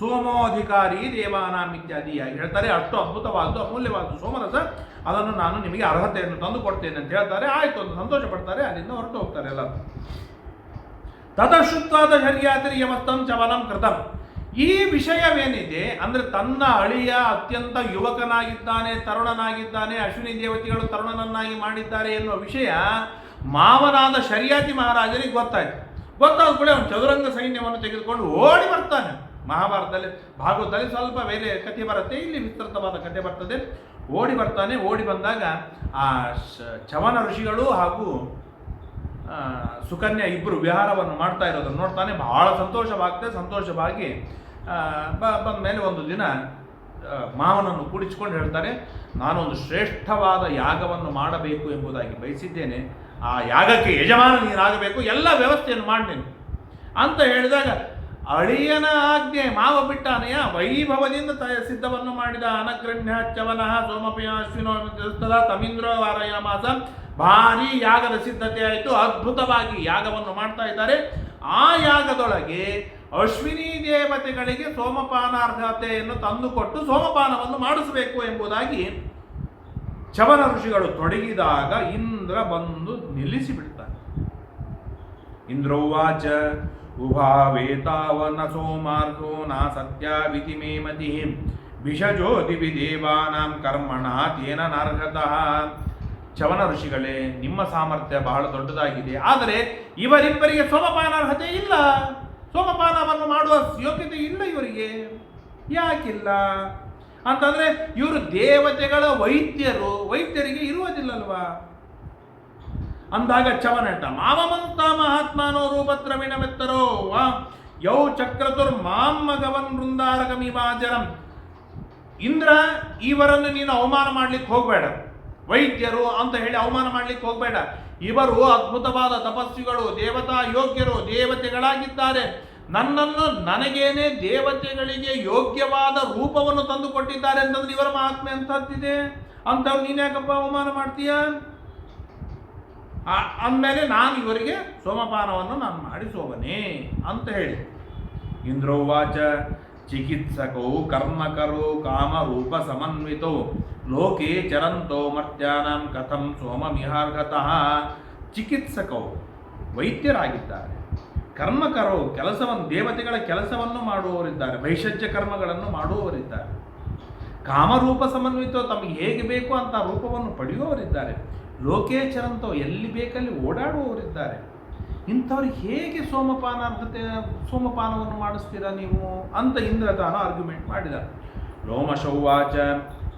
ಸೋಮೋ ಅಧಿಕಾರಿ ದೇವಾನಾಮ್ ಇತ್ಯಾದಿಯಾಗಿ ಹೇಳ್ತಾರೆ. ಅಷ್ಟು ಅದ್ಭುತವಾದ್ದು, ಅಮೂಲ್ಯವಾದ್ದು ಸೋಮರಸ. ಅದನ್ನು ನಾನು ನಿಮಗೆ ಅರ್ಹತೆಯನ್ನು ತಂದು ಕೊಡ್ತೇನೆ ಅಂತ ಹೇಳ್ತಾರೆ. ಆಯಿತು ಅಂತ ಸಂತೋಷ ಪಡ್ತಾರೆ ಅಲ್ಲಿಂದ ಹೊರಟು ಹೋಗ್ತಾರೆ ಎಲ್ಲ ತತಶ್ರುತ್ವಾದ ಶರ್ಯಾತಿರಿ ಯವಸ್ತಂ ಚವನಂ ಕೃತಂ. ಈ ವಿಷಯವೇನಿದೆ? ಅಂದ್ರೆ ತನ್ನ ಅಳಿಯ ಅತ್ಯಂತ ಯುವಕನಾಗಿದ್ದಾನೆ, ತರುಣನಾಗಿದ್ದಾನೆ, ಅಶ್ವಿನಿ ದೇವತೆಗಳು ತರುಣನನ್ನಾಗಿ ಮಾಡಿದ್ದಾರೆ ಎನ್ನುವ ವಿಷಯ ಮಾವನಾದ ಶರ್ಯಾತಿ ಮಹಾರಾಜರಿಗೆ ಗೊತ್ತಾಯ್ತು. ಗೊತ್ತಾದ ಕೂಡ ಅವನು ಚದುರಂಗ ಸೈನ್ಯವನ್ನು ತೆಗೆದುಕೊಂಡು ಓಡಿ ಬರ್ತಾನೆ. ಮಹಾಭಾರತದಲ್ಲಿ ಭಾಗವತದಲ್ಲಿ ಸ್ವಲ್ಪ ಬೇರೆ ಕಥೆ ಬರುತ್ತೆ, ಇಲ್ಲಿ ವಿಸ್ತೃತವಾದ ಕಥೆ ಬರ್ತದೆ. ಓಡಿ ಬರ್ತಾನೆ, ಓಡಿ ಬಂದಾಗ ಆ ಚವನ ಋಷಿಗಳು ಹಾಗೂ ಸುಕನ್ಯಾ ಇಬ್ಬರು ವಿಹಾರವನ್ನು ಮಾಡ್ತಾ ಇರೋದನ್ನು ನೋಡ್ತಾನೆ. ಬಹಳ ಸಂತೋಷವಾಗ್ತದೆ. ಸಂತೋಷವಾಗಿ ಬ- ಬಂದ ಮೇಲೆ ಒಂದು ದಿನ ಮಾವನನ್ನು ಕೂಡಿಸಿಕೊಂಡು ಹೇಳ್ತಾರೆ, ನಾನೊಂದು ಶ್ರೇಷ್ಠವಾದ ಯಾಗವನ್ನು ಮಾಡಬೇಕು ಎಂಬುದಾಗಿ ಬಯಸಿದ್ದೇನೆ. ಆ ಯಾಗಕ್ಕೆ ಯಜಮಾನ ನೀನಾಗಬೇಕು ಎಲ್ಲ ವ್ಯವಸ್ಥೆಯನ್ನು ಮಾಡ್ತೇನೆ. ಅಂತ ಹೇಳಿದಾಗ ಅಳಿಯನ ಆಜ್ಞೆ, ಮಾವ ಬಿಟ್ಟಾನೆಯ ವೈಭವದಿಂದ ತಯ ಸಿದ್ಧವನ್ನು ಮಾಡಿದ ಅನಗ್ರಣ್ಯ ಚವನಃ ಸೋಮಪಿಯ ಅಶ್ವಿನೋ ತಮೀಂದ್ರೋ ವಾರಯ ಮಾಸ ಭಾರಿ ಯಾಗದ ಸಿದ್ಧತೆ ಆಯಿತು. ಅದ್ಭುತವಾಗಿ ಯಾಗವನ್ನು ಮಾಡ್ತಾ ಇದ್ದಾರೆ. ಆ ಯಾಗದೊಳಗೆ ಅಶ್ವಿನಿ ದೇವತೆಗಳಿಗೆ ಸೋಮಪಾನಾರ್ಹತೆಯನ್ನು ತಂದುಕೊಟ್ಟು ಸೋಮಪಾನವನ್ನು ಮಾಡಿಸಬೇಕು ಎಂಬುದಾಗಿ ಚವನ ಋಷಿಗಳು ತೊಡಗಿದಾಗ ಇಂದ್ರ ಬಂದು ನಿಲ್ಲಿಸಿ ಇಂದ್ರೋವಾಚ ಇಂದ್ರೌವಾಚ ಉಭಾವೇತಾವನ ಸೋಮಾರ್ಥೋ ನಾ ಸತ್ಯಾವಿತಿ ಮೇ ಮತಿ ವಿಷಜೋತಿ ದೇವಾನಾಂ ಕರ್ಮಣ ತೇನ ನಾರ್ಹತಃ ಚವನ ಋಷಿಗಳೇ ನಿಮ್ಮ ಸಾಮರ್ಥ್ಯ ಬಹಳ ದೊಡ್ಡದಾಗಿದೆ. ಆದರೆ ಇವರಿಬ್ಬರಿಗೆ ಸೋಮಪಾನಾರ್ಹತೆ ಇಲ್ಲ. ಸೋಮಪಾನವನ್ನು ಮಾಡುವ ಯೋಗ್ಯತೆ ಇಲ್ಲ ಇವರಿಗೆ. ಯಾಕಿಲ್ಲ? ಅಂತಂದ್ರೆ ಇವರು ದೇವತೆಗಳ ವೈದ್ಯರು. ವೈದ್ಯರಿಗೆ ಇರುವುದಿಲ್ಲಲ್ವಾ? ಅಂದಾಗ ಚವನಟ ಮಾವಮಂತ ಮಹಾತ್ಮನೋ ರೂಪದ್ರವಿಣ ಮೆತ್ತರೋ ವಾ, ಯೌ ಚಕ್ರತುರ್ ಮಾಮ್ಮಗವನ್ ವೃಂದಾರಗಮಿವಾಜರಂ ಇಂದ್ರ ಇವರನ್ನು ನೀನು ಅವಮಾನ ಮಾಡ್ಲಿಕ್ಕೆ ಹೋಗಬೇಡ. ವೈದ್ಯರು ಅಂತ ಹೇಳಿ ಅವಮಾನ ಮಾಡ್ಲಿಕ್ಕೆ ಹೋಗಬೇಡ. ಇವರು ಅದ್ಭುತವಾದ ತಪಸ್ವಿಗಳು ದೇವತಾ ಯೋಗ್ಯರು, ದೇವತೆಗಳಾಗಿದ್ದಾರೆ. ನನ್ನನ್ನು ನನಗೇನೆ ದೇವತೆಗಳಿಗೆ ಯೋಗ್ಯವಾದ ರೂಪವನ್ನು ತಂದು ಕೊಟ್ಟಿದ್ದಾರೆ ಅಂತಂದ್ರೆ ಇವರ ಮಹಾತ್ಮೆ ಅಂತದ್ದಿದೆ ಅಂಥವ್ರು ಅಂತವ್ರು ಯಾಕಪ್ಪ ಅವಮಾನ ಮಾಡ್ತೀಯಾ? ಅಂದಮೇಲೆ ನಾನು ಇವರಿಗೆ ಸೋಮಪಾನವನ್ನು ನಾನು ಮಾಡಿಸೋವನೆ ಅಂತ ಹೇಳಿ. ಇಂದ್ರೋವಾಚ ಚಿಕಿತ್ಸಕೋ ಕರ್ಮಕರೋ ಕಾಮರೂಪ ಸಮನ್ವಿತೋ. ಲೋಕೆ ಚರಂತೋ ಮರ್ತ್ಯಾನಾಂ ಕಥಂ ಸೋಮಮಿಹಾರ್ಹತಃ. ಚಿಕಿತ್ಸಕೋ ವೈದ್ಯರಾಗಿದ್ದಾರೆ. ಕರ್ಮಕರೋ ಕೆಲಸವನ್ನು ದೇವತೆಗಳ ಕೆಲಸವನ್ನು ಮಾಡುವವರಿದ್ದಾರೆ. ಭೈಷಜ್ಯ ಕರ್ಮಗಳನ್ನು ಮಾಡುವವರಿದ್ದಾರೆ. ಕಾಮರೂಪ ಸಮನ್ವಿತ ತಮಗೆ ಹೇಗೆ ಬೇಕು ಅಂತ ರೂಪವನ್ನು ಪಡೆಯುವವರಿದ್ದಾರೆ. ಲೋಕೇಚರಂತೋ ಎಲ್ಲಿ ಬೇಕಲ್ಲಿ ಓಡಾಡುವವರಿದ್ದಾರೆ. ಇಂಥವ್ರು ಹೇಗೆ ಸೋಮಪಾನ ಸೋಮಪಾನಾರ್ಹತೆ ಸೋಮಪಾನವನ್ನು ಮಾಡಿಸ್ತೀರಾ ನೀವು ಅಂತ ಇಂದ್ರ ತಾನು ಆರ್ಗ್ಯುಮೆಂಟ್ ಮಾಡಿದ ಲೋಮಶೌವಾಚ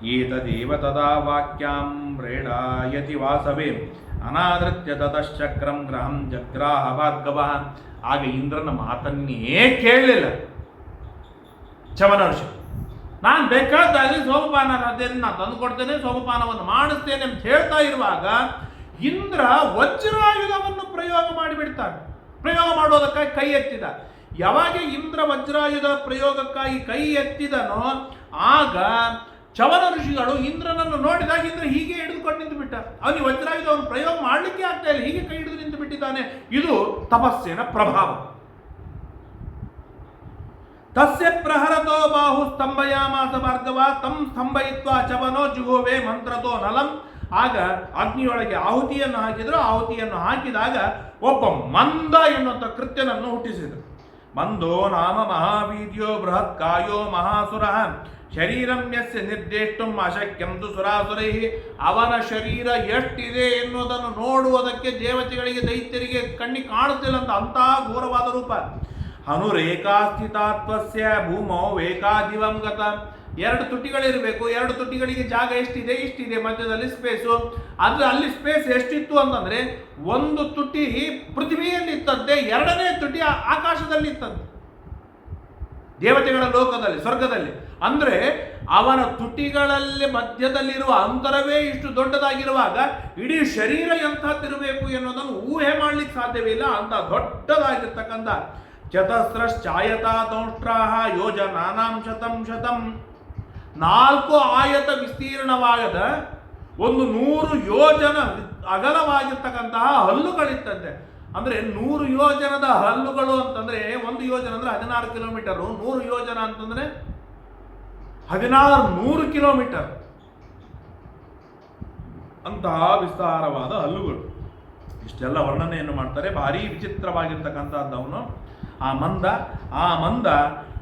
ಏತದೇವ ತದಾ ವಾಕ್ಯಾಂ ಪ್ರೇಡಾಯತಿ ವಾಸವೇ. ಅನಾದೃತ್ಯ ತತಶ್ಚಕ್ರಂ ಗ್ರಹಂ ಜಗ್ರಾಹ ಭಾರ್ಗವ. ಆಗ ಇಂದ್ರನ ಮಾತನ್ನೇ ಕೇಳಲಿಲ್ಲ. ಚವನ ನಾನು ಬೇಕಾದಾಗಲಿ ಸೋಮಪಾನ ರಾಜ್ಯದಿಂದ ನಾನು ತಂದು ಕೊಡ್ತೇನೆ, ಸೋಮಪಾನವನ್ನು ಮಾಡಿಸ್ತೇನೆ ಅಂತ ಹೇಳ್ತಾ ಇರುವಾಗ ಇಂದ್ರ ವಜ್ರಾಯುಧವನ್ನು ಪ್ರಯೋಗ ಮಾಡಿಬಿಡ್ತಾನೆ. ಪ್ರಯೋಗ ಮಾಡೋದಕ್ಕಾಗಿ ಕೈ ಎತ್ತಿದ. ಯಾವಾಗ ಇಂದ್ರ ವಜ್ರಾಯುಧ ಪ್ರಯೋಗಕ್ಕಾಗಿ ಕೈ ಎತ್ತಿದನೋ ಆಗ ಚವನ ಋಷಿಗಳು ಇಂದ್ರನನ್ನು ನೋಡಿದಾಗ ಇಂದ್ರ ಹೀಗೆ ಹಿಡಿದುಕೊಂಡು ನಿಂತು ಬಿಟ್ಟ ಅವನಿಗೆ ವಜ್ರಾಯುಧವನ್ನು ಪ್ರಯೋಗ ಮಾಡಲಿಕ್ಕೆ ಆಗ್ತಾ ಇಲ್ಲ, ಹೀಗೆ ಕೈ ಹಿಡಿದು ನಿಂತು ಬಿಟ್ಟಿದ್ದಾನೆ ಇದು ತಪಸ್ಸಿನ ಪ್ರಭಾವ. ತಸ್ಯ ಪ್ರಹರತೋ ಬಾಹು ಸ್ತಂಭಯಾಮಾಸ ಭಾರ್ಗವ ತಂ ಸ್ತಂಭಯಿತ್ವ ಚವನೋ ಜುಗೋವೆ ಮಂತ್ರತೋ ನಲಂ ಆಗ ಅಗ್ನಿಯೊಳಗೆ ಆಹುತಿಯನ್ನು ಹಾಕಿದ್ರು, ಆಹುತಿಯನ್ನು ಹಾಕಿದಾಗ ಒಬ್ಬ ಮಂದ ಎನ್ನುವಂಥ ಕೃತ್ಯನನ್ನು ಹುಟ್ಟಿಸಿದರು. ಮಂದೋ ನಾಮ ಮಹಾವೀರ್ಯೋ ಬೃಹತ್ ಕಾಯೋ ಮಹಾಸುರ, ಶರೀರಂ ಯಸ್ಯ ನಿರ್ದೇಷ್ಟುಂ ಅಶಕ್ಯಂ ತು ಸುರಾಸುರೈ, ಅವನ ಶರೀರ ಎಷ್ಟಿದೆ ಎನ್ನುವುದನ್ನು ನೋಡುವುದಕ್ಕೆ ದೇವತೆಗಳಿಗೆ ದೈತ್ಯರಿಗೆ ಕಣ್ಣಿ ಕಾಣುತ್ತಿಲ್ಲ ಅಂತ ಅಂತಹ ಘೋರವಾದ ರೂಪ. ಹನುರೇಕಾಸ್ಥಿತಾತ್ವಸ್ಯ ಭೂಮೋ ವೇಕಾದಿವಂ ಗತ. ಎರಡು ತುಟಿಗಳಿರಬೇಕು, ಎರಡು ತುಟಿಗಳಿಗೆ ಜಾಗ ಎಷ್ಟಿದೆ, ಇಷ್ಟಿದೆ, ಮಧ್ಯದಲ್ಲಿ ಸ್ಪೇಸು ಅದು ಅಲ್ಲಿ ಸ್ಪೇಸ್ ಎಷ್ಟಿತ್ತು ಅಂತಂದ್ರೆ, ಒಂದು ತುಟಿ ಪೃಥ್ವಿಯಲ್ಲಿ ಇತ್ತಂತೆ ಎರಡನೇ ತುಟಿ ಆ- ಆಕಾಶದಲ್ಲಿ ಇತ್ತಂತೆ ದೇವತೆಗಳ ಲೋಕದಲ್ಲಿ, ಸ್ವರ್ಗದಲ್ಲಿ. ಅಂದ್ರೆ ಅವನ ತುಟಿಗಳಲ್ಲಿ ಮಧ್ಯದಲ್ಲಿರುವ ಅಂತರವೇ ಇಷ್ಟು ದೊಡ್ಡದಾಗಿರುವಾಗ, ಇಡೀ ಶರೀರ ಎಂಥದ್ದಿರಬೇಕು ಎನ್ನುವುದನ್ನು ಊಹೆ ಮಾಡ್ಲಿಕ್ಕೆ ಸಾಧ್ಯವಿಲ್ಲ. ಅಂತ ದೊಡ್ಡದಾಗಿರ್ತಕ್ಕಂಥ ಚತಸ್ರಶ್ಚಾಯತಾ ಯೋಜ ನಾನಾಂ ಶತಂ ಶತಂ. ನಾಲ್ಕು ಆಯತ ವಿಸ್ತೀರ್ಣವಾಗದ ಒಂದು ನೂರು ಯೋಜನ ಅಗಲವಾಗಿರ್ತಕ್ಕಂತಹ ಹಲ್ಲುಗಳಿತ್ತಂತೆ. ಅಂದ್ರೆ ನೂರು ಯೋಜನದ ಹಲ್ಲುಗಳು ಅಂತಂದ್ರೆ ಒಂದು ಯೋಜನ ಅಂದ್ರೆ ಹದಿನಾರು ಕಿಲೋಮೀಟರ್. ನೂರು ಯೋಜನ ಅಂತಂದ್ರೆ ಹದಿನಾರು ನೂರು ಕಿಲೋಮೀಟರ್. ಅಂತಹ ವಿಸ್ತಾರವಾದ ಹಲ್ಲುಗಳು. ಇಷ್ಟೆಲ್ಲ ವರ್ಣನೆಯನ್ನು ಮಾಡ್ತಾರೆ. ಭಾರಿ ವಿಚಿತ್ರವಾಗಿರ್ತಕ್ಕಂಥದ್ದವನು ಆ ಮಂದ ಆ ಮಂದ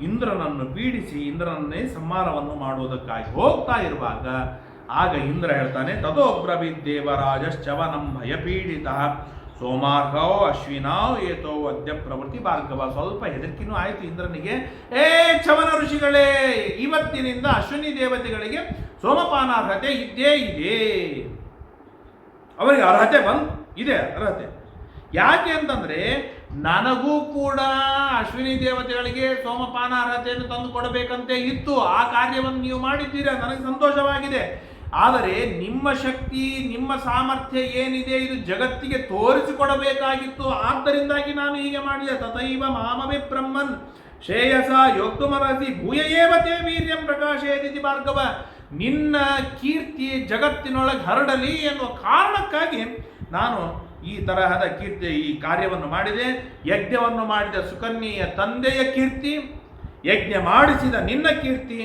ಇಂದ್ರನನ್ನು ಪೀಡಿಸಿ ಇಂದ್ರನನ್ನೇ ಸಂಹಾರವನ್ನು ಮಾಡುವುದಕ್ಕಾಗಿ ಹೋಗ್ತಾ ಇರುವಾಗ ಆಗ ಇಂದ್ರ ಹೇಳ್ತಾನೆ ತದೋಬ್ರವಿದ್ದೇವರಾಜಶ್ಚವನಂ ಭಯಪೀಡಿತ. ಸೋಮಾರ್ಹೋ ಅಶ್ವಿನಾವ್ ಏತೋ ಅದ್ಯ ಪ್ರವೃತ್ತಿ ಭಾರ್ಗವ. ಸ್ವಲ್ಪ ಹೆದರಿಕೆನೂ ಆಯಿತು ಇಂದ್ರನಿಗೆ. ಏ ಚವನ ಋಷಿಗಳೇ, ಇವತ್ತಿನಿಂದ ಅಶ್ವಿನಿ ದೇವತೆಗಳಿಗೆ ಸೋಮಪಾನಾರ್ಹತೆ ಇದ್ದೇ ಇದೆ. ಅವರಿಗೆ ಅರ್ಹತೆ ಬಂದ್, ಇದೆ ಅರ್ಹತೆ. ಯಾಕೆ ಅಂತಂದ್ರೆ ನನಗೂ ಕೂಡ ಅಶ್ವಿನಿ ದೇವತೆಗಳಿಗೆ ಸೋಮಪಾನ ಅರ್ಹತೆಯನ್ನು ತಂದು ಕೊಡಬೇಕಂತೆ ಇತ್ತು. ಆ ಕಾರ್ಯವನ್ನು ನೀವು ಮಾಡಿದ್ದೀರಾ? ನನಗೆ ಸಂತೋಷವಾಗಿದೆ. ಆದರೆ ನಿಮ್ಮ ಶಕ್ತಿ, ನಿಮ್ಮ ಸಾಮರ್ಥ್ಯ ಏನಿದೆ ಇದು ಜಗತ್ತಿಗೆ ತೋರಿಸಿಕೊಡಬೇಕಾಗಿತ್ತು. ಆದ್ದರಿಂದಾಗಿ ನಾನು ಹೀಗೆ ಮಾಡಿದೆ. ತಥೈವ ಮಾಮವಿ ಬ್ರಹ್ಮನ್. ಶ್ರೇಯಸ ಯೋಕ್ತುಮರಸಿ ಭೂಯ ಏವತೆ ವೀರ್ಯಂ ಪ್ರಕಾಶೇದಿತಿ ಭಾರ್ಗವ. ನಿನ್ನ ಕೀರ್ತಿ ಜಗತ್ತಿನೊಳಗೆ ಹರಡಲಿ ಎನ್ನುವ ಕಾರಣಕ್ಕಾಗಿ ನಾನು ಈ ತರಹದ ಕೀರ್ತಿ ಈ ಕಾರ್ಯವನ್ನು ಮಾಡಿದೆ. ಯಜ್ಞವನ್ನು ಮಾಡಿದ ಸುಕನ್ಯೆಯ ತಂದೆಯ ಕೀರ್ತಿ, ಯಜ್ಞ ಮಾಡಿಸಿದ ನಿನ್ನ ಕೀರ್ತಿ,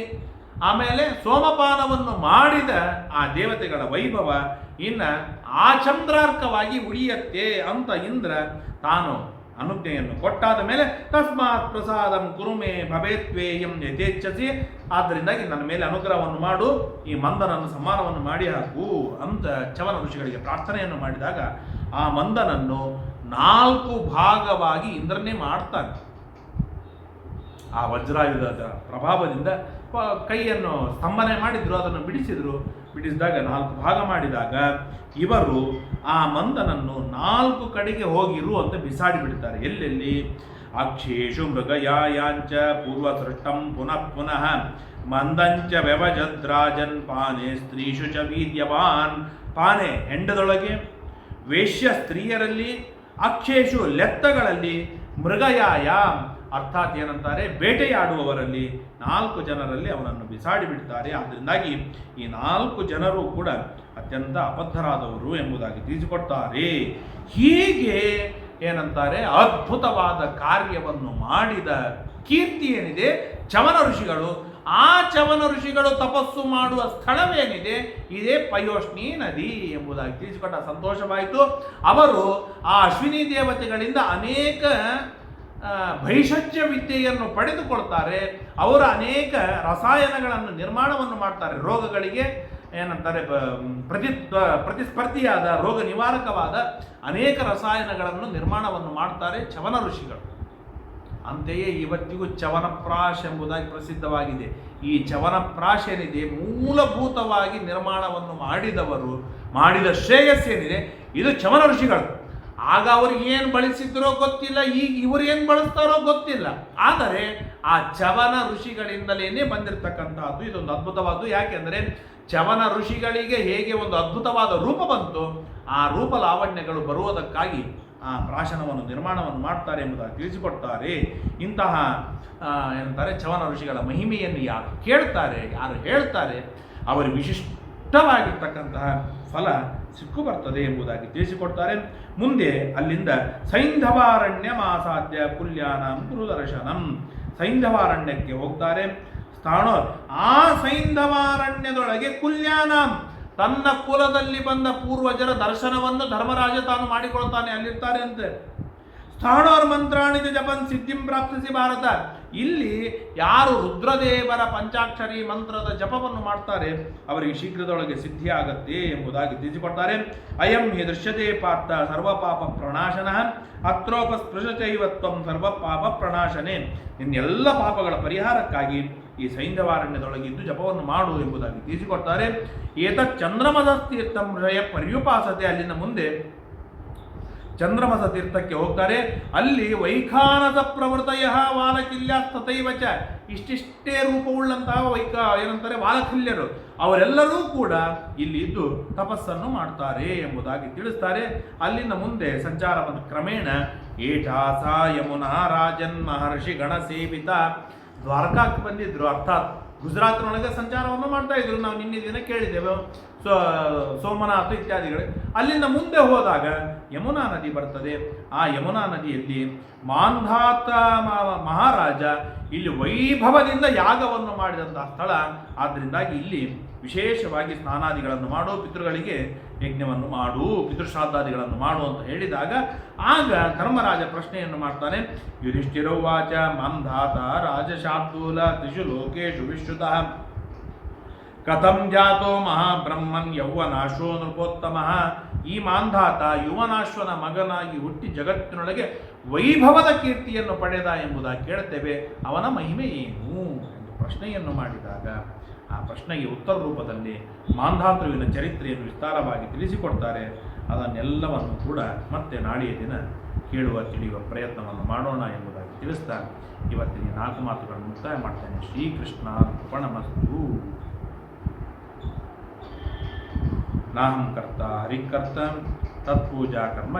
ಆಮೇಲೆ ಸೋಮಪಾನವನ್ನು ಮಾಡಿದ ಆ ದೇವತೆಗಳ ವೈಭವ ಇನ್ನ ಆಚಂದ್ರಾರ್ಕವಾಗಿ ಉಳಿಯತ್ತೆ ಅಂತ ಇಂದ್ರ ತಾನು ಅನುಜ್ಞೆಯನ್ನು ಕೊಟ್ಟಾದ ಮೇಲೆ ತಸ್ಮಾತ್ ಪ್ರಸಾದಂ ಕುರುಮೆ ಭವೇತ್ವೇಯಂ ಯಥೇಚ್ಛಸಿ. ಆದ್ದರಿಂದಾಗಿ ನನ್ನ ಮೇಲೆ ಅನುಗ್ರಹವನ್ನು ಮಾಡು, ಈ ಮಂದನನ್ನು ಸಮಾನವನ್ನು ಮಾಡಿ ಹಾಕು ಅಂತ ಚವನ ಋಷಿಗಳಿಗೆ ಪ್ರಾರ್ಥನೆಯನ್ನು ಮಾಡಿದಾಗ ಆ ಮಂದನನ್ನು ನಾಲ್ಕು ಭಾಗವಾಗಿ ಇಂದ್ರನೇ ಮಾಡ್ತಾನೆ. ಆ ವಜ್ರಾಯುಧದ ಪ್ರಭಾವದಿಂದ ಕೈಯನ್ನು ಸ್ತಂಭನೆ ಮಾಡಿದ್ರು, ಅದನ್ನು ಬಿಡಿಸಿದ್ರು. ಬಿಡಿಸಿದಾಗ ನಾಲ್ಕು ಭಾಗ ಮಾಡಿದಾಗ ಇವರು ಆ ಮಂದನನ್ನು ನಾಲ್ಕು ಕಡೆಗೆ ಹೋಗಿರು ಅಂತ ಬಿಸಾಡಿ ಬಿಡ್ತಾರೆ. ಎಲ್ಲೆಲ್ಲಿ? ಅಕ್ಷೇಶು ಮೃಗಯಾಯಾಂಚ ಪೂರ್ವ ಸೃಷ್ಟಂ ಪುನಃ ಪುನಃ. ಮಂದಂಚ ವ್ಯವಜದ್ರಾಜನ್ ಪಾನೆ, ಸ್ತ್ರೀಶು ಚ ವೀರ್ಯವಾನ್. ಪಾನೆ, ಹೆಂಡದೊಳಗೆ ವೇಶ್ಯ ಸ್ತ್ರೀಯರಲ್ಲಿ ಅಕ್ಷೇಶು ಲೆತ್ತಗಳಲ್ಲಿ, ಮೃಗಯಾಯ ಅರ್ಥಾತ್ ಏನಂತಾರೆ, ಬೇಟೆಯಾಡುವವರಲ್ಲಿ ನಾಲ್ಕು ಜನರಲ್ಲಿ ಅವನನ್ನು ಬಿಸಾಡಿ ಬಿಡ್ತಾರೆ. ಆದ್ದರಿಂದಾಗಿ ಈ ನಾಲ್ಕು ಜನರು ಕೂಡ ಅತ್ಯಂತ ಅಬದ್ಧರಾದವರು ಎಂಬುದಾಗಿ ತಿಳಿಸಿಕೊಡ್ತಾರೆ. ಹೀಗೆ ಏನಂತಾರೆ, ಅದ್ಭುತವಾದ ಕಾರ್ಯವನ್ನು ಮಾಡಿದ ಕೀರ್ತಿ ಏನಿದೆ? ಚಮನ ಋಷಿಗಳು ಆ ಚವನ ಋಷಿಗಳು ತಪಸ್ಸು ಮಾಡುವ ಸ್ಥಳವೇನಿದೆ? ಇದೇ ಪಯೋಷ್ಣಿ ನದಿ ಎಂಬುದಾಗಿ ತಿಳಿಸಿಕೊಟ್ಟ ಸಂತೋಷವಾಯಿತು. ಅವರು ಆ ಅಶ್ವಿನಿ ದೇವತೆಗಳಿಂದ ಅನೇಕ ಭೈಷಜ್ಯ ವಿದ್ಯೆಯನ್ನು ಪಡೆದುಕೊಳ್ತಾರೆ. ಅವರು ಅನೇಕ ರಸಾಯನಗಳನ್ನು ನಿರ್ಮಾಣವನ್ನು ಮಾಡ್ತಾರೆ. ರೋಗಗಳಿಗೆ ಏನಂತಾರೆ ಪ್ರತಿ ಪ್ರತಿಸ್ಪರ್ಧಿಯಾದ ರೋಗ ನಿವಾರಕವಾದ ಅನೇಕ ರಸಾಯನಗಳನ್ನು ನಿರ್ಮಾಣವನ್ನು ಮಾಡ್ತಾರೆ ಚವನ ಋಷಿಗಳು. ಅಂತೆಯೇ ಇವತ್ತಿಗೂ ಚವನಪ್ರಾಶ್ ಎಂಬುದಾಗಿ ಪ್ರಸಿದ್ಧವಾಗಿದೆ. ಈ ಚವನಪ್ರಾಶ್ ಏನಿದೆ ಮೂಲಭೂತವಾಗಿ ನಿರ್ಮಾಣವನ್ನು ಮಾಡಿದವರು, ಮಾಡಿದ ಶ್ರೇಯಸ್ಸೇನಿದೆ ಇದು ಚವನ ಋಷಿಗಳು. ಆಗ ಅವರು ಏನು ಬಳಸಿದ್ರೋ ಗೊತ್ತಿಲ್ಲ, ಈಗ ಇವರು ಏನು ಬಳಸ್ತಾರೋ ಗೊತ್ತಿಲ್ಲ. ಆದರೆ ಆ ಚವನ ಋಷಿಗಳಿಂದಲೇ ಬಂದಿರತಕ್ಕಂತಹದ್ದು ಇದೊಂದು ಅದ್ಭುತವಾದ್ದು. ಯಾಕೆಂದರೆ ಚವನ ಋಷಿಗಳಿಗೆ ಹೇಗೆ ಒಂದು ಅದ್ಭುತವಾದ ರೂಪ ಬಂತು, ಆ ರೂಪ ಲಾವಣ್ಯಗಳು ಬರುವುದಕ್ಕಾಗಿ ಆ ಪ್ರಾಶನವನ್ನು, ನಿರ್ಮಾಣವನ್ನು ಮಾಡ್ತಾರೆ ಎಂಬುದಾಗಿ ತಿಳಿಸಿಕೊಡ್ತಾರೆ. ಇಂತಹ ಏನಂತಾರೆ ಚವನ ಋಷಿಗಳ ಮಹಿಮೆಯನ್ನು ಯಾರು ಕೇಳ್ತಾರೆ, ಯಾರು ಹೇಳ್ತಾರೆ, ಅವರು ವಿಶಿಷ್ಟವಾಗಿರ್ತಕ್ಕಂತಹ ಫಲ ಸಿಕ್ಕು ಬರ್ತದೆ ಎಂಬುದಾಗಿ ತಿಳಿಸಿಕೊಡ್ತಾರೆ. ಮುಂದೆ ಅಲ್ಲಿಂದ ಸೈಂಧವಾರಣ್ಯ ಮಾಸಾಧ್ಯ ಕುಲ್ಯಾನಾಂ ಗುರುದರ್ಶನಂ ಸೈಂಧವಾರಣ್ಯಕ್ಕೆ ಹೋಗ್ತಾರೆ. ಸ್ಥಾನೋ ಆ ಸೈಂಧವಾರಣ್ಯದೊಳಗೆ ಕುಲ್ಯಾನಂ ತನ್ನ ಕುಲದಲ್ಲಿ ಬಂದ ಪೂರ್ವಜರ ದರ್ಶನವನ್ನು ಧರ್ಮರಾಜ ತಾನು ಮಾಡಿಕೊಳ್ತಾನೆ ಅಲ್ಲಿರ್ತಾರೆ ಅಂತೆ. ಸ್ಥಾಣೋರ್ ಮಂತ್ರಾಣಿತ ಜಪನ್ ಸಿದ್ಧಿಂ ಪ್ರಾಪ್ತಿಸಿ ಭಾರತ. ಇಲ್ಲಿ ಯಾರು ರುದ್ರದೇವರ ಪಂಚಾಕ್ಷರಿ ಮಂತ್ರದ ಜಪವನ್ನು ಮಾಡ್ತಾರೆ, ಅವರಿಗೆ ಶೀಘ್ರದೊಳಗೆ ಸಿದ್ಧಿ ಆಗತ್ತೆ ಎಂಬುದಾಗಿ ತಿಳಿಸಿಕೊಡ್ತಾರೆ. ಅಯಂ ಹಿ ದೃಶ್ಯತೆ ಪಾರ್ಥ ಸರ್ವ ಪಾಪ ಪ್ರಣಾಶನ ಅತ್ರೋಪಸ್ಪೃಶಚೈವತ್ವಂ ಸರ್ವ ಪಾಪ ಪ್ರಣಾಶನೆ. ಇನ್ನೆಲ್ಲ ಪಾಪಗಳ ಪರಿಹಾರಕ್ಕಾಗಿ ಈ ಸೈಂಧವಾರಣ್ಯದೊಳಗಿದ್ದು ಜಪವನ್ನು ಮಾಡು ಎಂಬುದಾಗಿ ತಿಳಿಸಿಕೊಡ್ತಾರೆ. ಏತ ಚಂದ್ರಮದ ತೀರ್ಥಂ ಹೃದಯ ಪರ್ಯುಪಾಸತೆ. ಅಲ್ಲಿನ ಮುಂದೆ ಚಂದ್ರಮಸ ತೀರ್ಥಕ್ಕೆ ಹೋಗ್ತಾರೆ. ಅಲ್ಲಿ ವೈಖಾನದ ಪ್ರವೃತಯ ವಾಲಕಿಲ್ಯ ತಥೈವಚ ಇಷ್ಟಿಷ್ಟೇ ರೂಪವುಳ್ಳಂತಹ ವೈಕ ಏನಂತಾರೆ? ವಾಲಕಿಲ್ಯರು ಅವರೆಲ್ಲರೂ ಕೂಡ ಇಲ್ಲಿ ಇದ್ದು ತಪಸ್ಸನ್ನು ಮಾಡ್ತಾರೆ ಎಂಬುದಾಗಿ ತಿಳಿಸ್ತಾರೆ. ಅಲ್ಲಿನ ಮುಂದೆ ಸಂಚಾರವನ್ನು ಕ್ರಮೇಣ ಏಟಾಸ ಯಮುನಾ ರಾಜನ್ ಮಹರ್ಷಿ ಗಣ ಸೇವಿತ ದ್ವಾರಕಾಕ್ಕೆ ಬಂದಿದ್ದರು ಅರ್ಥಾತ್ ಗುಜರಾತ್ನೊಳಗೆ ಸಂಚಾರವನ್ನು ಮಾಡ್ತಾ ಇದ್ರು. ನಾವು ನಿನ್ನೆ ದಿನ ಕೇಳಿದ್ದೇವೆ, ಸೊ, ಸೋಮನಾಥ ಇತ್ಯಾದಿಗಳು. ಅಲ್ಲಿಂದ ಮುಂದೆ ಹೋದಾಗ ಯಮುನಾ ನದಿ ಬರ್ತದೆ. ಆ ಯಮುನಾ ನದಿಯಲ್ಲಿ ಮಾಂಧಾತ ಮಹಾರಾಜ ಇಲ್ಲಿ ವೈಭವದಿಂದ ಯಾಗವನ್ನು ಮಾಡಿದಂತಹ ಸ್ಥಳ. ಆದ್ದರಿಂದಾಗಿ ಇಲ್ಲಿ ವಿಶೇಷವಾಗಿ ಸ್ನಾನಾದಿಗಳನ್ನು ಮಾಡೋ ಪಿತೃಗಳಿಗೆ ಯಜ್ಞವನ್ನು ಮಾಡು, ಪಿತೃಶ್ರಾದ್ದಾದಿಗಳನ್ನು ಮಾಡು ಅಂತ ಹೇಳಿದಾಗ ಆಗ ಧರ್ಮರಾಜ ಪ್ರಶ್ನೆಯನ್ನು ಮಾಡ್ತಾನೆ, ಯುಧಿಷ್ಠಿರೋವಾಚ ಮಾಂಧಾತ ರಾಜಶಾರ್ದೂಲ ತ್ರಿಷು ಲೋಕೇಶು ವಿಶ್ರುತಃ. ಕಥಂ ಜಾತೋ ಮಹಾಬ್ರಹ್ಮನ್ ಯೌವನಾಶ್ವೋ ನೃಪೋತ್ತಮ. ಈ ಮಾಂಧಾತ ಯುವನಾಶ್ವನ ಮಗನಾಗಿ ಹುಟ್ಟಿ ಜಗತ್ತಿನೊಳಗೆ ವೈಭವದ ಕೀರ್ತಿಯನ್ನು ಪಡೆದ ಎಂಬುದಾಗಿ ಕೇಳ್ತೇವೆ ಅವನ ಮಹಿಮೆ ಏನು? ಎಂದು ಪ್ರಶ್ನೆಯನ್ನು ಮಾಡಿದಾಗ ಆ ಪ್ರಶ್ನೆಗೆ ಉತ್ತರ ರೂಪದಲ್ಲಿ ಮಾಂಧಾತೃವಿನ ಚರಿತ್ರೆಯನ್ನು ವಿಸ್ತಾರವಾಗಿ ತಿಳಿಸಿಕೊಡ್ತಾರೆ. ಅದನ್ನೆಲ್ಲವನ್ನು ಕೂಡ ಮತ್ತೆ ನಾಳೆಯ ದಿನ ಕೇಳುವ, ತಿಳಿಯುವ ಪ್ರಯತ್ನವನ್ನು ಮಾಡೋಣ ಎಂಬುದಾಗಿ ತಿಳಿಸ್ತಾ ಇವತ್ತಿನ ನಾಲ್ಕು ಮಾತುಗಳನ್ನು ಮುಕ್ತಾಯ ಮಾಡ್ತೇನೆ. ಶ್ರೀಕೃಷ್ಣ ಅರ್ಪಣಮಸ್ತು. ನಾಹಂ ಕರ್ತ ಹರಿಕರ್ತ ತತ್ಪೂಜಾ ಕರ್ಮ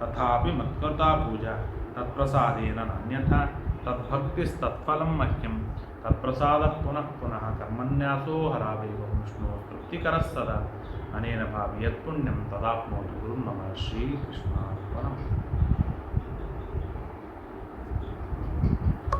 ತಥಾಪಿ ಮತ್ಕರ್ತಾ ಪೂಜಾ, ತತ್ಪ್ರಸಾದೇನ ನಾನ್ಯಥಾ ತದ್ಭಕ್ತಿಸ್ತತ್ಫಲಂ ಮಹ್ಯಂ తత్ప్రసాదత్ పునః పునః కర్మన్యాసో హరావేవ విష్ణు తృప్తికర సదా. అనేన భావి యత్పుణ్యం తదాప్నోతు గురు నమ శ్రీకృష్ణార్పణం.